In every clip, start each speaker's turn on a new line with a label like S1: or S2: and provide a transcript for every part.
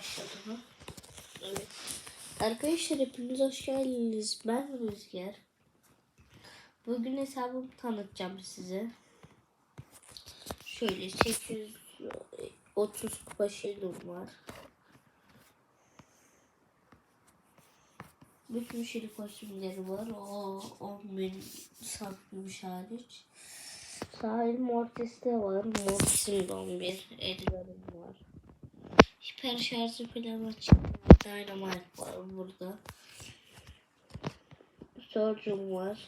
S1: başladı? Evet. Arkadaşlar hepiniz hoş geldiniz. Ben Rüzgar. Bugün hesabımı tanıtacağım size. Şöyle 830 kupa var. Bütün şirin kostümleri var. O 10 bin satmış hariç. Sahil Mortis'te var. Mortis'in de 11. Edgar'ın var. Hiper şarjı falan açık. Dynamite var burada. Surgeon var.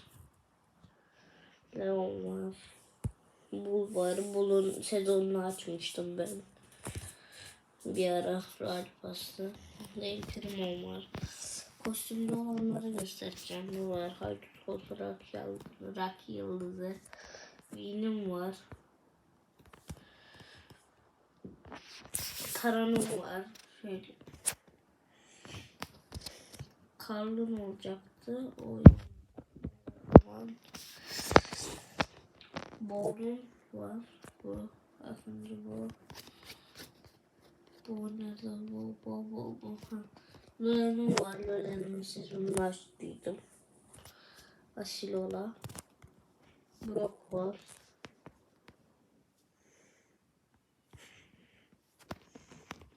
S1: Leon var. Bull var. Bull'un sezonunu açmıştım ben. Bir ara Royal Pass'ta. Değil Primo var. Kostümlü olanları göstereceğim. Ne var? Haydut Fotoğraf Yıldızı. Rocky Yıldızı. Benim var. Karanım var. Şöyle. Karlın olacaktı. O zaman. Boğulun var. Bu. Aslında bu. Bu nerede? Bu, bu, bu, bu. Loren'im var. Loren'in sezonunu açtıydım. Asilola. Brock var.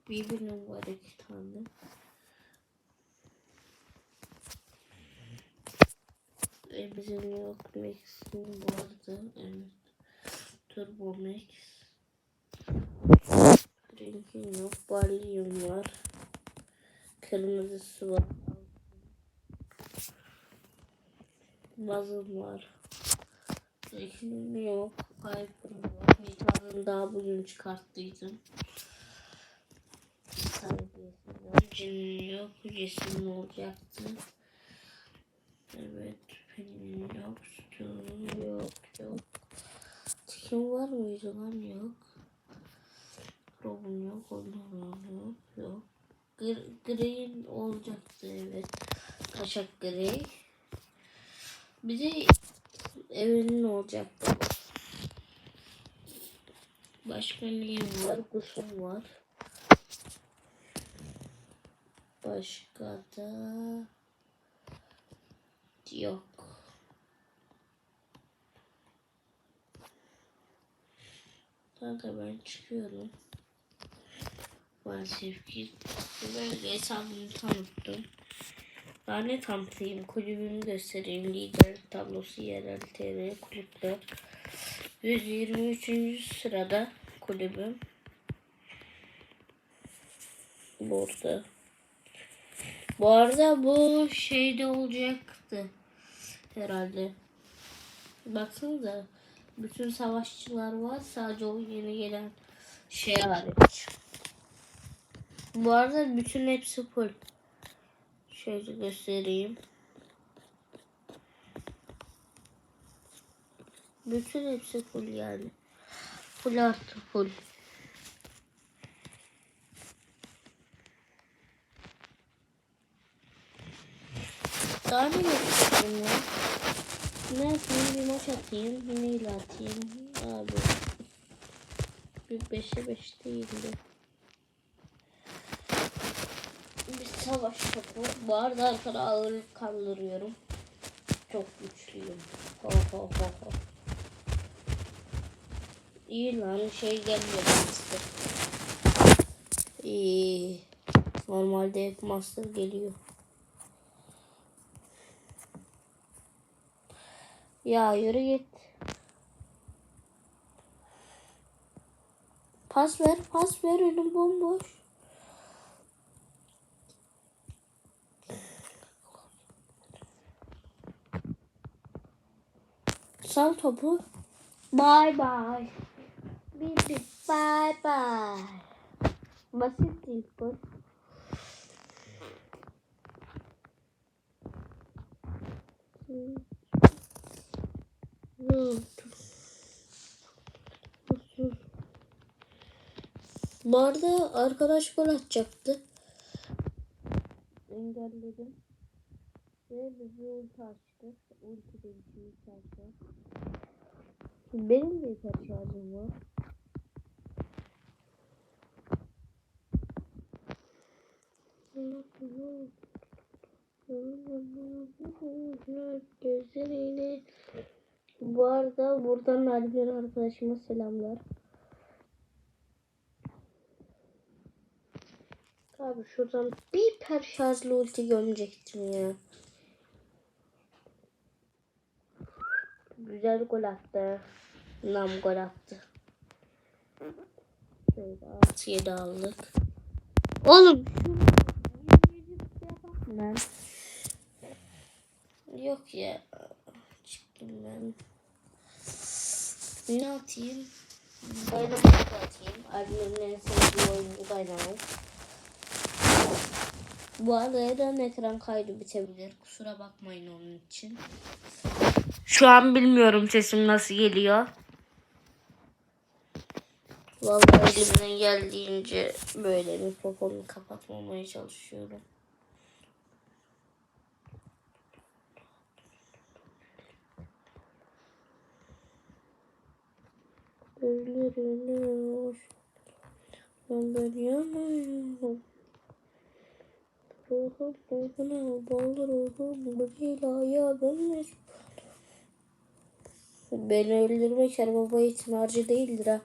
S1: Birbirinin var iki tane. E, bizim yok Max'in vardı. Evet. Turbo Max. Frank'in yok. Barley'in var. Kırmızısı var. Bazım var. Zeytin yok. Piper'ım var. Bir tane daha bugün çıkarttıydım. Cin yok. Cesim olacaktı. Evet. Pelin yok. Yok. Yok. Tikim var mıydı lan? Yok. Robin yok. Ondan yok. Yok. Gr Green olacaktı evet. Kaşak Grey. Bir de evinin olacaktı. Başka neyim var? Kuşum var. Da yok. Kanka ben çıkıyorum. Maalesef ki böyle hesabımı tanıttım. Daha ne tanıtayım? Kulübümü göstereyim. Lider tablosu yerel TV kulüpler. 123. sırada kulübüm. Burada. Bu arada bu şeyde olacaktı. Herhalde. Baksanıza. Bütün savaşçılar var. Sadece o yeni gelen şey hariç. Bu arada bütün hepsi full. Şöyle göstereyim. Bütün hepsi full yani. Full artı full. Daha ne yapayım ya? Ne yapayım? Bir maç atayım. Neyle atayım? Abi. Bir beşe beş değildi. Bir savaş topu. Bu arada arkada ağır kaldırıyorum. Çok güçlüyüm. Ho ho ho ho. İyi lan şey gelmiyor master. İyi. Normalde hep master geliyor. Ya yürü git. Pas ver, pas ver önüm bomboş. Sal topu. Bye bye. Bye bye. Basit değil bu. Hmm. Hmm. Bu arada arkadaş gol atacaktı. Engelledim. Ve bizi ulti açtı. Ulti de bir şey açtı. Benim de hiper şarjım var. Bu arada buradan Alper arkadaşıma selamlar. Abi şuradan bir per şarjlı ulti gömecektim ya. Güzel gol attı. Nam gol attı. Şöyle 6 7 aldık. Oğlum ben. Yok ya. Çıktım ben. Ne atayım? Dynamite atayım. Admin'in en sevdiği oyuncu Dynamite. Bu arada ekran kaydı bitebilir. Kusura bakmayın onun için. Şu an bilmiyorum sesim nasıl geliyor. Vallahi elimden geldiğince böyle mikrofonu kapatmamaya çalışıyorum. Hoş. Ben böyle yanıyorum. Ruhum ruhuna bağlı ruhum bu hilaya dönmüş. Beni öldürmek her baba için harcı değildir ha.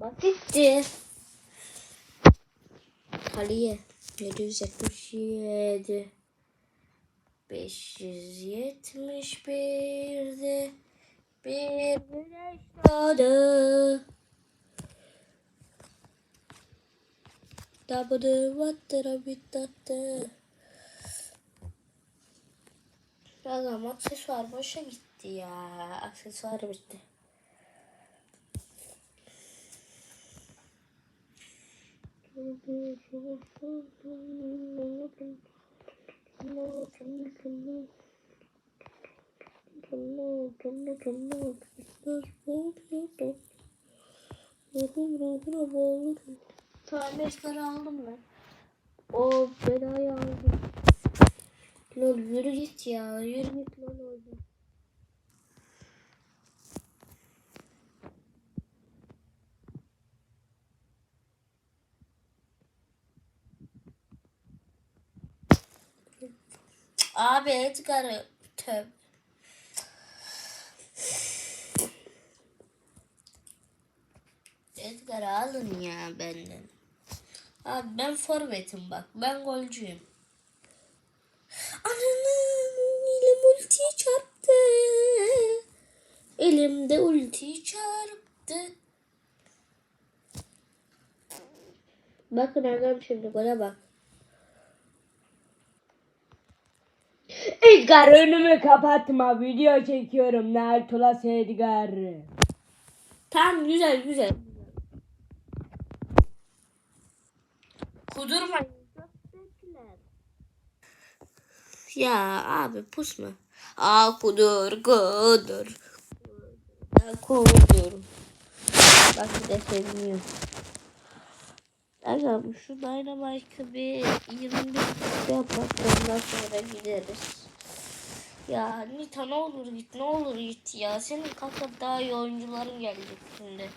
S1: Bak gitti. Aliye 777 571'de bir güneş doğdu. Dabıdı vattıra bittattı. Adam aksesuar boşa gitti ya. Aksesuar bitti. Tamirleri aldım ben. O belayı aldım. Lol yürü git ya. Yürü git lol orada. Abi Edgar'ı töv. Edgar'ı alın ya benden. Abi ben forvetim bak. Ben golcüyüm. Ananın elim ultiyi çarptı. Elimde ultiyi çarptı. Bakın Erdem şimdi gole bak.
S2: Edgar önümü kapatma video çekiyorum Nertulas Edgar.
S1: Tamam güzel güzel. Kudurmayın. Ya abi pusma. Aa kudur kudur. Ben kuduruyorum. Bak bir de seviniyor. Aga şu Dynamite'ı bir 21 dakika yapak ondan sonra gideriz. Ya Nita ne olur git ne olur git ya. Senin kalkıp daha iyi oyuncuların gelecek şimdi.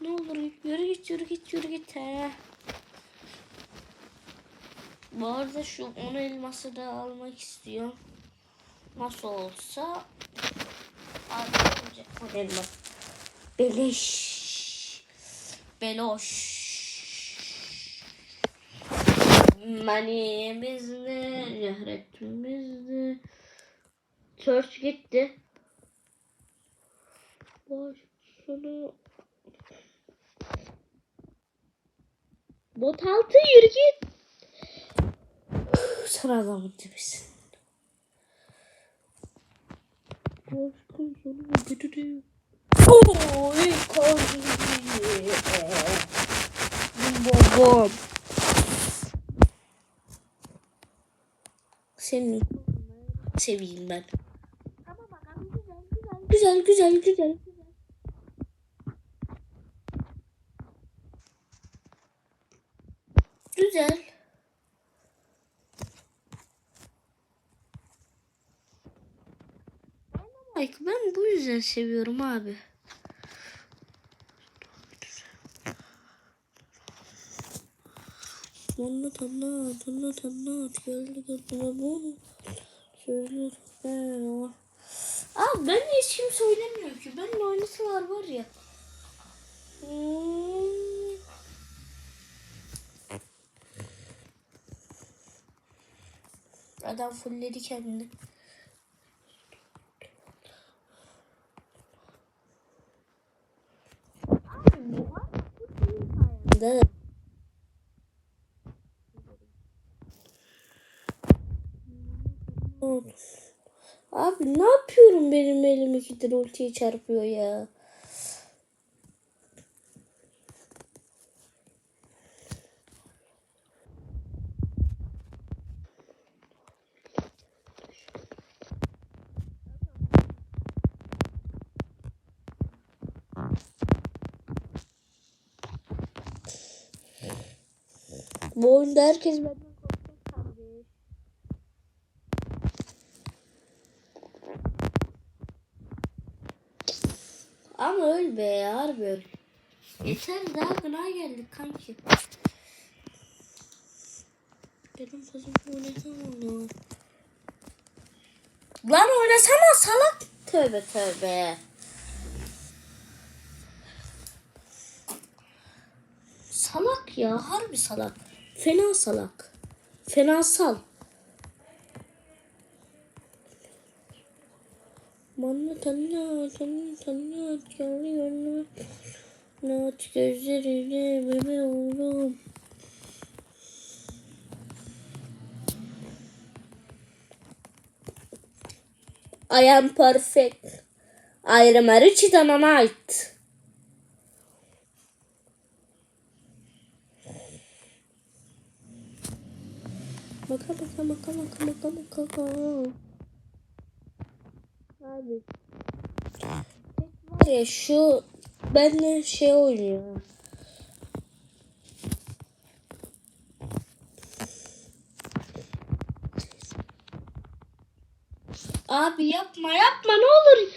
S1: Ne olur yürü git yürü git yürü git he. Bu arada şu 10 elması da almak istiyor. Nasıl olsa alacak 10 elmas. Beleş. Beloş. Manimiz ne? Cehretimiz ne? Search gitti. Boş Bot altı yürü git. Sen adamın dibisin. Aşkım sonu götüreyim. Oy kalbim. Babam. Seni seveyim ben. Güzel güzel güzel. Güzel. Like ben bu yüzden seviyorum abi. Anlat anlat anlat anlat geldi gözüme bu. Söyle. Abi ben hiç kimse oynamıyor ki. Benimle oynasalar var ya. Hmm. Adam fulledi kendini. Da. Abi ne yapıyorum benim ikidir ultiyi çarpıyor ya. Bu oyunda herkes benden Ama öl be harbi öl. Yeter daha gına geldik kanki. Dedim oynasana onu. Lan oynasana salak. Tövbe tövbe. Salak ya harbi salak. Fena salak. Fenasal. Bana tanı tanı tanı geldi gönlüme. Nat gözleriyle bebe oldum. I am perfect. I am a rich dynamite. Baka baka baka baka baka baka baka. Abi. Var ya şu benle şey oynuyor. Abi yapma yapma ne olur.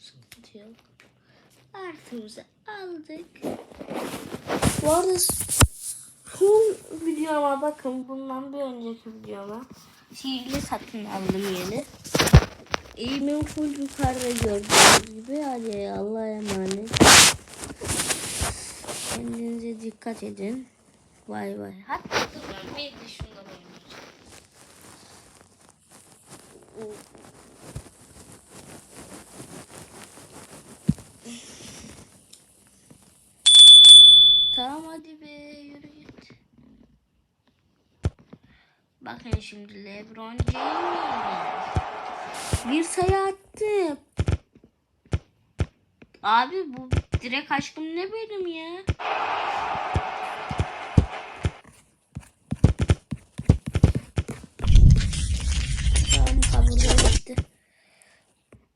S1: Sıkıntı yok. Artımızı aldık. Bu arada son videoma bakın bundan bir önceki videoma sihirli satın aldım yeni. Eğimim full yukarıda gördüğünüz gibi. Hadi Allah'a emanet. Kendinize dikkat edin. Vay vay. Hatta bir de şundan. Tamam hadi be yürü git. Bakın şimdi Lebron James. Bir sayı attı. Abi bu direkt aşkım ne benim ya? Tamam kabul etti.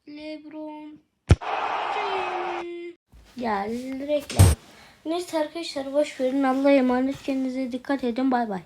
S1: Lebron James. Ya reklam. Neyse arkadaşlar boş verin. Allah'a emanet kendinize dikkat edin. Bay bay.